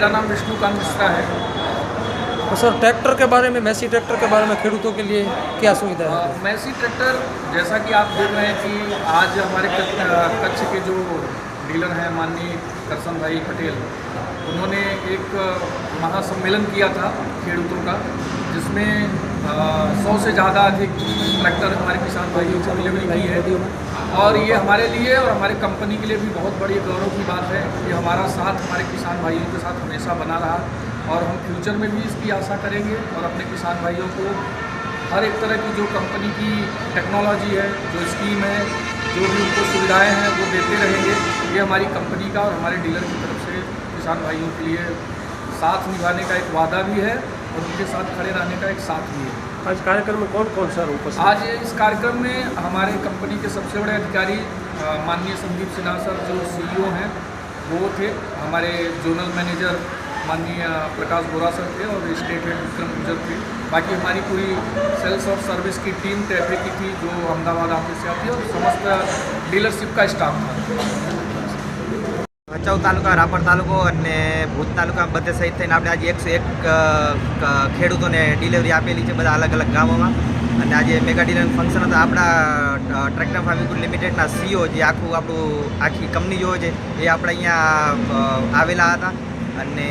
मेरा नाम विष्णुकांत मिश्रा है। तो सर ट्रैक्टर के बारे में मैसी ट्रैक्टर के बारे में खेडूतों के लिए क्या सुविधा है? मैसी ट्रैक्टर जैसा कि आप देख रहे हैं कि आज हमारे कच्छ कच्छ के जो डीलर हैं माननीय करसन भाई पटेल उन्होंने एक महासम्मेलन किया था खेडूतों का जिसमें सौ से ज़्यादा अधिक ट्रैक्टर हमारे किसान भाइयों को डिलीवरी की है। और ये हमारे लिए और हमारे कंपनी के लिए भी बहुत बड़ी गौरव की बात है। कि हमारा साथ हमारे किसान भाइयों के साथ हमेशा बना रहा और हम फ्यूचर में भी इसकी आशा करेंगे और अपने किसान भाइयों को हर एक तरह की जो कंपनी की टेक्नोलॉजी है, जो स्कीम है, जो भी उनको सुविधाएँ हैं, वो देते रहेंगे। ये हमारी कंपनी का और हमारे डीलर की तरफ़ से किसान भाइयों के लिए साथ निभाने का एक वादा भी है। और उनके साथ खड़े रहने का एक साथ भी है। आज कार्यक्रम में कौन कौन सर उपस्थित आज इस कार्यक्रम में हमारे कंपनी के सबसे बड़े अधिकारी माननीय संदीप सिन्हा सर जो सीईओ हैं वो थे। हमारे जोनल मैनेजर माननीय प्रकाश बोरा सर थे और स्टेट हेड विक्रम गुजर थे। बाकी हमारी पूरी सेल्स और सर्विस की टीम ट्रैफ़िक की थी जो अहमदाबाद ऑफ़िस से आती है और समस्त डीलरशिप का स्टाफ था। ભચાઉ તાલુકા, રાપર તાલુકો અને ભુજ તાલુકા બધે સહિત થઈને આપણે આજે એકસો એક ખેડૂતોને ડિલિવરી આપેલી છે બધા અલગ અલગ ગામોમાં. અને આજે મેગા ડિલરનું ફંક્શન હતા આપણા ટ્રેક્ટર ફાર્મિંગ લિમિટેડના સીઓ જે આખું આપણું, આખી કંપની જો છે, એ આપણે અહીંયા આવેલા હતા. અને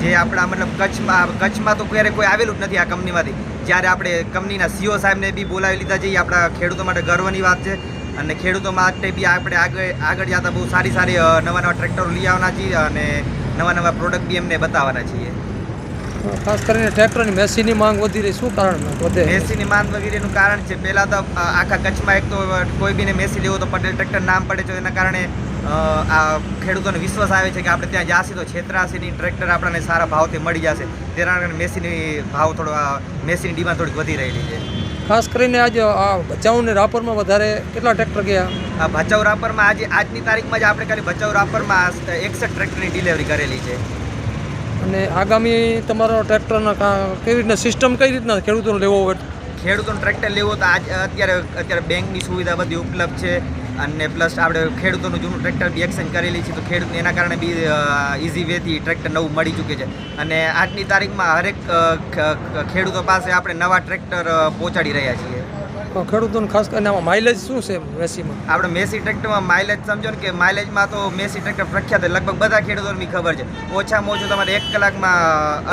જે આપણા મતલબ કચ્છમાં કચ્છમાં તો ક્યારે કોઈ આવેલું જ નથી આ કંપનીમાંથી જ્યારે આપણે કંપનીના સીઓ સાહેબને બી બોલાવી લીધા છે, એ આપણા ખેડૂતો માટે ગર્વની વાત છે. અને ખેડૂતો માટે બી આપણે આગળ આગળ જતા બહુ સારી સારી નવા નવા ટ્રેક્ટરો લઈ આવવાના છીએ અને નવા નવા પ્રોડક્ટ બી એમને બતાવવાના છીએ. ખાસ કરીને ટ્રેક્ટરની મેસીની માંગ વધી રહી. શું કારણ વધે? મેસીની માંગ વગેરેનું કારણ છે. પહેલાં તો આખા કચ્છમાં એક તો કોઈ બીને મેસી લેવો તો પટેલ ટ્રેક્ટર નામ પડે છે. એના કારણે આ ખેડૂતોને વિશ્વાસ આવે છે કે આપણે ત્યાં જાશી તો છેતરાશીની ટ્રેક્ટર આપણને સારા ભાવથી મળી જશે. તેના કારણે મેસીની ભાવ થોડો મેસીની ડિમાન્ડ થોડીક વધી રહેલી છે. ખાસ કરીને આજે આ ભચાઉ ને રાપરમાં વધારે કેટલા ટ્રેક્ટર ગયા? આ ભચાઉ રાપરમાં આજે આજની તારીખમાં જ આપણે ખાલી ભચાઉ રાપરમાં એકસઠ ટ્રેક્ટરની ડિલિવરી કરેલી છે. અને આગામી તમારો ટ્રેક્ટરના કેવી રીતના સિસ્ટમ કઈ રીતના ખેડૂતોને લેવો હોય? ખેડૂતોને ટ્રેક્ટર લેવો તો આજ અત્યારે અત્યારે બેંકની સુવિધા બધી ઉપલબ્ધ છે. અને પ્લસ આપણે ખેડૂતોનું જૂનું ટ્રેક્ટર બી એક્સચેન્જ કરેલી છે, તો ખેડૂતને એના કારણે બી ઇઝી વેથી ટ્રેક્ટર નવું મળી ચૂકે છે. અને આજની તારીખમાં હરેક ખેડૂતો પાસે આપણે નવા ટ્રેક્ટર પહોંચાડી રહ્યા છીએ. ખેડૂતોને ખાસ કરીને આમાં માઇલેજ શું છે મેસીમાં આપણે મેસી ટ્રેક્ટરમાં માઇલેજ સમજો ને કે માઇલેજમાં તો મેસી ટ્રેક્ટર પ્રખ્યાત છે. લગભગ બધા ખેડૂતોને ખબર છે. ઓછામાં ઓછું તમારે એક કલાકમાં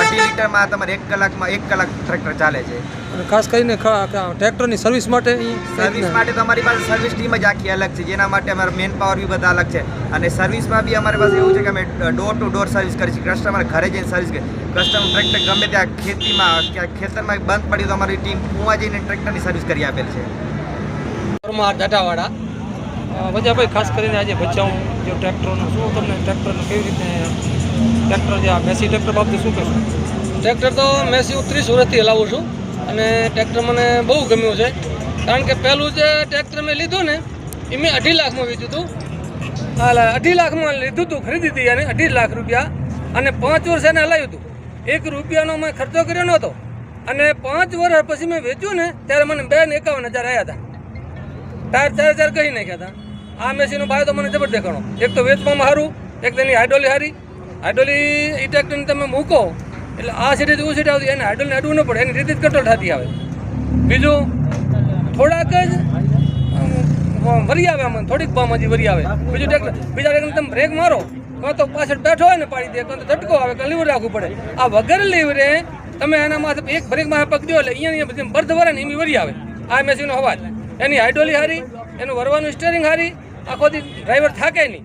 અઢી લીટરમાં તમારે એક કલાકમાં એક કલાક ટ્રેક્ટર ચાલે છે. અને ખાસ કરીને ટ્રેક્ટરની સર્વિસ માટે સર્વિસ માટે તમારી પાસે સર્વિસ ટીમ જ આખી અલગ છે. જેના માટે અમારા મેન પાવર બી બધા અલગ છે. અને સર્વિસમાં બી અમારી પાસે એવું છે કે અમે ડોર ટુ ડોર સર્વિસ કરીએ છીએ કસ્ટમર ઘરે જઈને સર્વિસ કરી. કસ્ટમર ટ્રેક્ટર ગમે ત્યાં ખેતીમાં ક્યાંક ખેતરમાં બંધ પડ્યું તો અમારી ટીમ કુવા જઈને ટ્રેક્ટરની સર્વિસ કરી આપેલ છે. પરમાર બધા ભાઈ ખાસ કરીને આજે બચાવું જો ટ્રેક્ટરનું શું તમને ટ્રેક્ટરનું કેવી રીતે ટ્રેક્ટર જે આ મેસી ટ્રેક્ટર બાબતે શું કહેશો? ટ્રેક્ટર તો મેસી હું ત્રીસ વર્ષથી હલાવું છું અને ટ્રેક્ટર મને બહુ ગમ્યું છે. કારણ કે પહેલું જે ટ્રેક્ટર મેં લીધું ને એ મેં અઢી લાખમાં વેચ્યું હતું. અઢી લાખમાં લીધું હતું ખરીદી હતી એને અઢી લાખ રૂપિયા. અને પાંચ વર્ષ એને હલાવ્યું હતું એક રૂપિયાનો મેં ખર્ચો કર્યો નહોતો. અને પાંચ વર્ષ પછી મેં વેચ્યું ને, ત્યારે મને બે ને એકાવન હજાર આવ્યા હતા ટાયર ચાર હજાર કહી નાખ્યા હતા આ મેસીનો ભાવ તો મને જબરદસ્ત દેખાણો. એક તો વેચવામાં સારું, એક તેની હાઇડ્રોલી સારી. હાઇડ્રોલી એ તમે મૂકો, એટલે આ સીટેથી જ સીટ આવતી, એને હાઇડ્રોલને અડવું ન પડે, એની રીતે જ કંટ્રોલ થતી આવે. બીજું, થોડાક જ વરી આવે આમાં થોડીક બામ હજી વરી આવે. બીજું ટ્રેક્ટર બીજા ટ્રેક્ટર તમે બ્રેક મારો. કાં તો પાછળ બેઠો હોય ને પાડી દે કાં તો ઝટકો આવે કાં લીવર રાખવું પડે. આ વગર લીવરે તમે એના માથે એક બ્રેક માથે પકડ્યો એટલે અહીંયા અહીંયા બધી બર્થ વરે ને એમ વરી આવે. આ મેસીનો અવાજ. એની હાઇડ્રોલી હારી એનું વરવાનું સ્ટેરિંગ સારી આખો દી ડ્રાઈવર થાકે નહીં.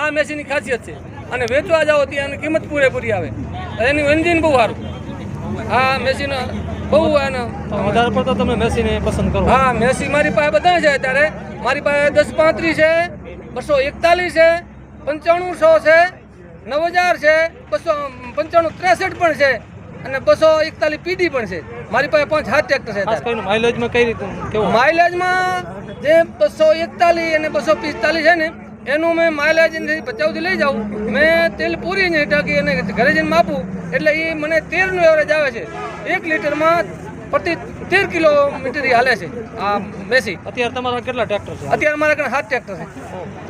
આ મેસીની ખાસિયત છે. અને વેચવા જાઓ ત્યાં એની કિંમત પૂરેપૂરી આવે. એનું એન્જિન બહુ સારું. આ મેસીનો બહુ આનો વધારે પડતો તમે મેસીને પસંદ કરો. હા મેસી મારી પાસે બધા છે અત્યારે મારી પાસે દસ પાંત્રીસ છે બસો એકતાલીસ છે પંચાણું સો છે નવ હજાર છે બસો પંચાણું ત્રેસઠ પણ છે અને બસો એકતાલીસ પીડી પણ છે. મારી પાસે પાંચ હાથ ટ્રેક્ટર છે. માઇલેજમાં કઈ રીતે માઇલેજમાં જે બસો એકતાલીસ અને બસો પિસ્તાલીસ છે ને એનું મેં માઇલેજ પચાવથી લઈ જાઉં. મેં તેલ પૂરી નહીં ટાંકી અને ઘરે જઈને માપું. એટલે એ મને તેરનું એવરેજ આવે છે. એક લીટરમાં પ્રતિ તેર કિલોમીટર હાલે છે આ મેસી. અત્યારે તમારા કેટલા ટ્રેક્ટર છે? અત્યારે મારા કને સાત ટ્રેક્ટર છે.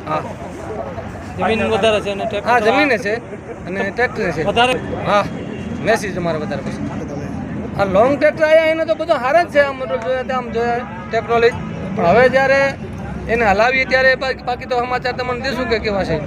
હા. જમીન વધારે છે અને હા જમીન છે અને ટ્રેક્ટર છે. વધારે? હા મેસી જ અમારે વધારે પછી. આ લોંગ ટ્રેક્ટર આવ્યા એને તો બધો હારા જ છે આમ તો આમ જોયા ટેકનોલોજી પણ હવે જ્યારે એને હલાવીએ ત્યારે બાકી બાકી તો સમાચાર તમને દેશું કે કેવા છે.